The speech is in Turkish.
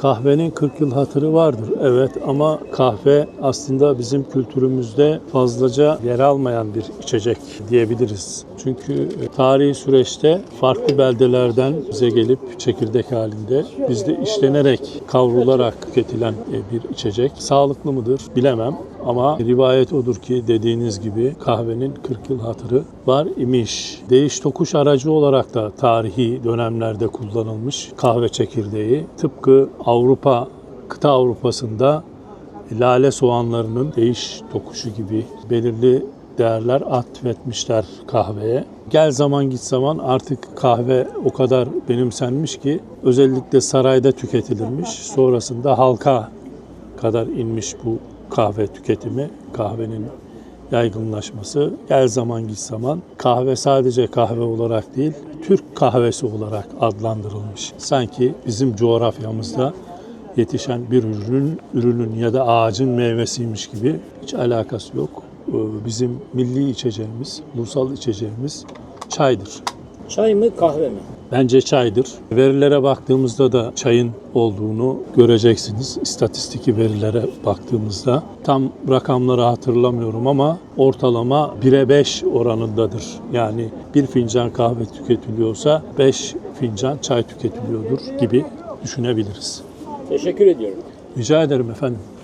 Kahvenin 40 yıl hatırı vardır. Evet ama kahve aslında bizim kültürümüzde fazlaca yer almayan bir içecek diyebiliriz. Çünkü tarihi süreçte farklı beldelerden bize gelip çekirdek halinde bizde işlenerek, kavrularak tüketilen e, bir içecek. Sağlıklı mıdır bilemem ama rivayet odur ki dediğiniz gibi kahvenin 40 yıl hatırı var imiş. Değiş tokuş aracı olarak da tarihi dönemlerde kullanılmış kahve çekirdeği. Tıpkı Avrupa, kıta Avrupa'sında lale soğanlarının değiş tokuşu gibi belirli değerler atfetmişler kahveye. Gel zaman git zaman artık kahve o kadar benimsenmiş ki özellikle sarayda tüketilirmiş. Sonrasında halka kadar inmiş bu kahve tüketimi, kahvenin yaygınlaşması. Gel zaman git zaman kahve sadece kahve olarak değil, Türk kahvesi olarak adlandırılmış. Sanki bizim coğrafyamızda yetişen bir ürünün, ürünün ya da ağacın meyvesiymiş gibi hiç alakası yok. Ee, Bizim milli içeceğimiz, ulusal içeceğimiz çaydır. Çay mı kahve mi? Bence çaydır. Verilere baktığımızda da çayın olduğunu göreceksiniz. İstatistiki verilere baktığımızda tam rakamları hatırlamıyorum ama ortalama 1'e 5 oranındadır. Yani bir fincan kahve tüketiliyorsa 5 fincan çay tüketiliyordur gibi düşünebiliriz. Teşekkür ediyorum. Rica ederim efendim.